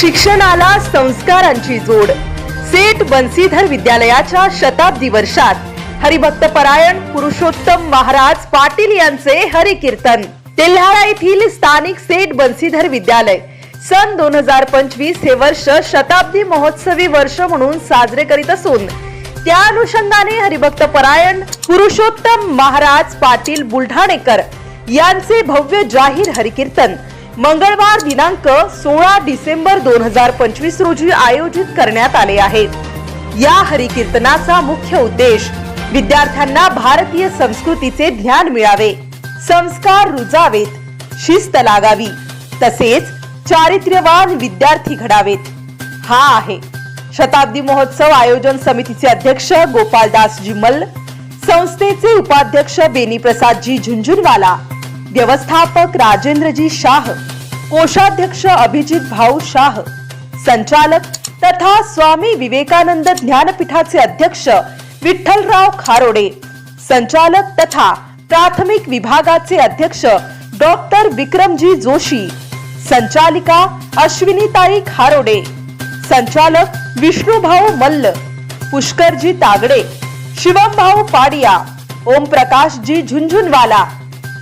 शिक्षणाला संस्कारांची जोड. सेठ बन्सीधर विद्यालयाच्या शताब्दी वर्षात हरिभक्त परायण पुरुषोत्तम महाराज पाटील यांचे हरिकीर्तन. तेल्हारा येथील स्थानिक सेठ बन्सीधर विद्यालय. सन दोन हजार पंचवीस हे वर्ष शताब्दी महोत्सवी वर्ष म्हणून साजरे करीत असून त्या अनुषंगाने हरिभक्त परायण पुरुषोत्तम महाराज पाटील बुलढाणेकर यांचे भव्य जाहीर हरिकीर्तन मंगळवार दिनांक सोळा डिसेंबर दोन हजार पंचवीस रोजी आयोजित करण्यात आले आहेत. या हरिकीर्तनाचा मुख्य उद्देश विद्यार्थ्यांना भारतीय संस्कृतीचे ज्ञान मिळावे संस्कार रुजावेत शिस्त लागावी तसेच चारित्र्यवान विद्यार्थी घडावेत. हा आहे शताब्दी महोत्सव आयोजन समितीचे अध्यक्ष गोपालदासजी मल्ल संस्थेचे उपाध्यक्ष बेनीप्रसादजी झुंझुनवाला व्यवस्थापक राजेंद्रजी शाह कोषाध्यक्ष अभिजित भाऊ शाह संचालक तथा स्वामी विवेकानंद ज्ञानपीठाचे अध्यक्ष विठ्ठलराव खारोडे संचालक तथा प्राथमिक विभागाचे अध्यक्ष डॉक्टर विक्रमजी जोशी संचालिका अश्विनीताई खारोडे संचालक विष्णुभाऊ मल्ल पुष्करजी तागडे शिवमभाऊ पाडिया ओमप्रकाशजी झुंझुनवाला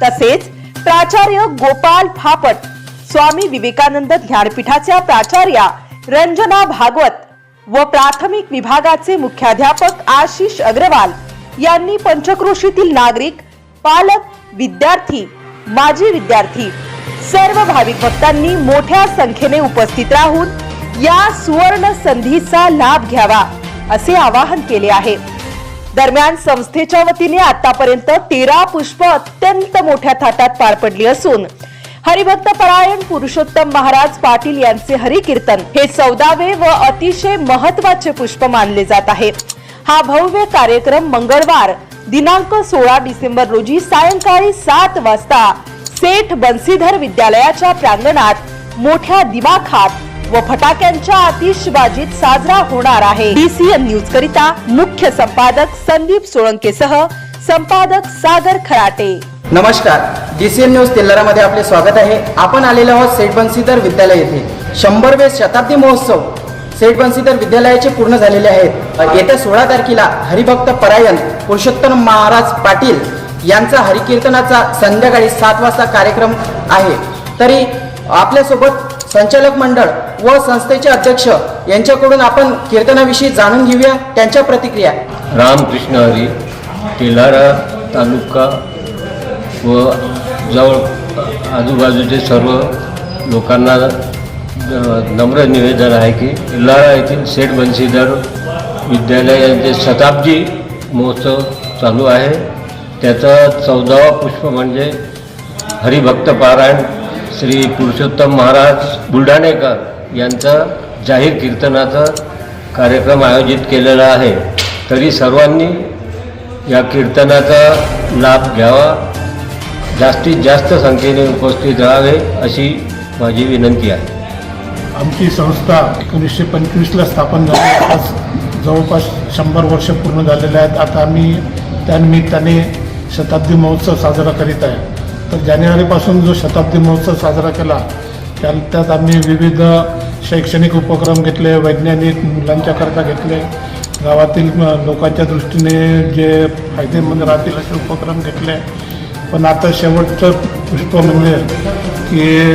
तसेच प्राचार्य गोपाल फापट स्वामी विवेकानंद ज्ञानपीठाच्या प्राचार्या रंजना भागवत व प्राथमिक विभागाचे मुख्याध्यापक आशिष अग्रवाल यांनी पंचक्रोशीतील नागरिक पालक विद्यार्थी माजी विद्यार्थी सर्व भाविक भक्तांनी मोठ्या संख्येने उपस्थित राहून या सुवर्ण संधीचा लाभ घ्यावा असे आवाहन केले आहे. दरम्यान संस्थेच्या वतीने आतापर्यंत तेरा पुष्प अत्यंत मोठ्या थाटात पार पडली असून हरिभक्त परायण पुरुषोत्तम महाराज पाटील यांचे हरिकीर्तन हे चौदावे व अतिशय महत्त्वाचे पुष्प मानले जात आहे. हा भव्य कार्यक्रम मंगळवार दिनांक सोळा डिसेंबर रोजी सायंकाळी सात वाजता सेठ बन्सीधर विद्यालयाच्या प्रांगणात मोठ्या दिवाखात व फटाक्यांच्या आतिषबाजीत साजरा होणार आहे. डीसीएन न्यूज करिता मुख्य संपादक संदीप सोळंकेसह संपादक सागर खराटे. नमस्कार. डी सी एन न्यूज तेल्लारामध्ये आपले स्वागत आहे. आपण आलेलो आहोत सेठ बंसीधर विद्यालय येथे. शंभरवे शताब्दी महोत्सव सेठ बंसीधर विद्यालयाचे पूर्ण झालेले आहेत. येत्या सोळा तारखेला हरिभक्त परायण पुरुषोत्तम महाराज पाटील यांचा हरिकीर्तनाचा संध्याकाळी सात वाजता कार्यक्रम आहे. तरी आपल्यासोबत संचालक मंडळ व संस्थेचे अध्यक्ष यांच्याकडून आपण कीर्तनाविषयी जाणून घेऊया. त्यांच्या प्रतिक्रिया. रामकृष्ण हरी तेलारा तालुका व जवळ आजूबाजूचे सर्व लोकांना नम्र निवेदन आहे की तेलारा येथील सेठ बन्सीधर विद्यालय यांचे शताब्दी महोत्सव चालू आहे. त्याचा चौदावा पुष्प म्हणजे हरिभक्त पारायण श्री पुरुषोत्तम महाराज बुलढाणेकर यांचा जाहीर कीर्तनाचा कार्यक्रम आयोजित केलेला आहे. तरी सर्वांनी या कीर्तनाचा लाभ घ्यावा. जास्तीत जास्त संख्येने उपस्थित राहावे अशी माझी विनंती आहे. आमची संस्था एकोणीसशे पंचवीसला स्थापन झाली. आज जवळपास शंभर वर्ष पूर्ण झालेले आहेत. आता आम्ही त्यानिमित्ताने शताब्दी महोत्सव साजरा करीत आहे. तर जानेवारीपासून जो शताब्दी महोत्सव साजरा केला त्या त्यात आम्ही विविध शैक्षणिक उपक्रम घेतले वैज्ञानिक मुलांच्याकरता घेतले. गावातील लोकांच्या दृष्टीने जे फायदेमंद राहतील असे उपक्रम घेतले. पण आता शेवटचं पुष्प म्हणजे की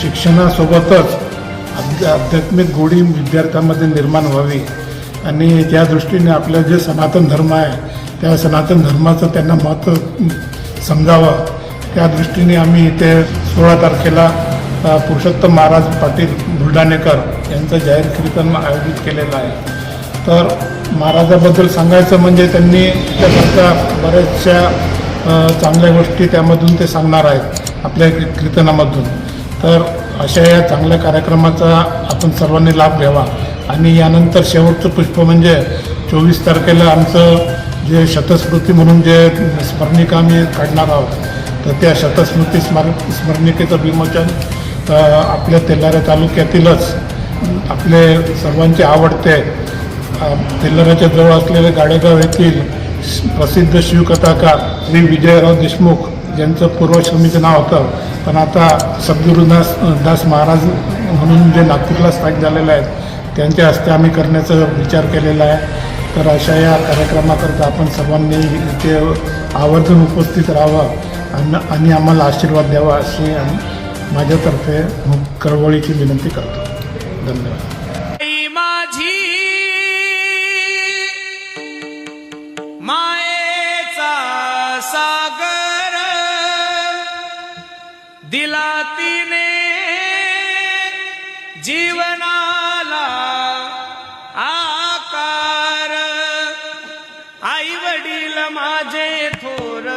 शिक्षणासोबतच आध्यात्मिक गोडी विद्यार्थ्यांमध्ये निर्माण व्हावी. आणि त्या दृष्टीने आपलं जे सनातन धर्म आहे त्या सनातन धर्माचं त्यांना महत्त्व समजावं. त्या दृष्टीने आम्ही इथे सोळा तारखेला पुरुषोत्तम महाराज पाटील बुलढाणेकर यांचं जाहीर कीर्तन आयोजित केलेलं आहे. तर महाराजाबद्दल सांगायचं म्हणजे त्यांनी त्यासारख्या बऱ्याचशा चांगल्या गोष्टी त्यामधून ते सांगणार आहेत आपल्या कीर्तनामधून. तर अशा या चांगल्या कार्यक्रमाचा आपण सर्वांनी लाभ घ्यावा. आणि यानंतर शेवटचं पुष्प म्हणजे चोवीस तारखेला आमचं जे शतस्मृती म्हणून जे स्मरणिका आम्ही काढणार आहोत तर त्या शतस्मृती स्मर स्मरणिकेचं विमोचन आपल्या तेलाऱ्या तालुक्यातीलच आपले सर्वांचे आवडते. अ, तेलाऱ्याच्या जवळ असलेले गाडेगाव येथील प्रसिद्ध शिवकथाकार श्री विजयराव देशमुख ज्यांचं पूर्वश्रमीचं नाव होतं. पण आता सद्गुरुदास दास महाराज म्हणून जे नागपूरला स्थायिक झालेले आहेत त्यांच्या हस्ते आम्ही करण्याचा विचार केलेला आहे. तर अशा या कार्यक्रमाकरता आपण सर्वांनी इथे आवर्जून उपस्थित राहावं आणि आणि आम्हाला आशीर्वाद द्यावा अशी माझ्यातर्फे कळवळीची विनंती करतो. धन्यवाद. दिला तिने जीवनाला आकार. आई वडील माझे थोर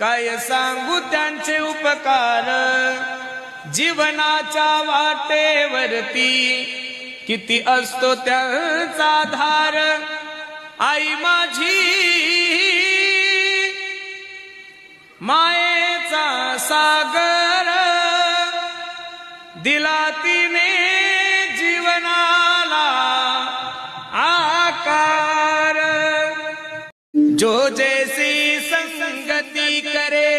काय सांगू त्यांचे उपकार? जीवनाच्या वाटेवरती किती असतो त्यांचा धार? आई माझी माय सागर, दिलाती तिने जीवनाला आकार। जो जैसी संगति करे,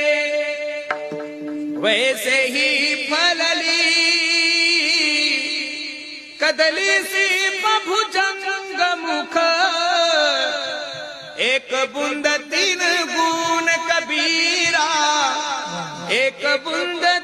वैसे ही फलली कदली सी प्रभुजंग मुख एक बुंद I'm gonna.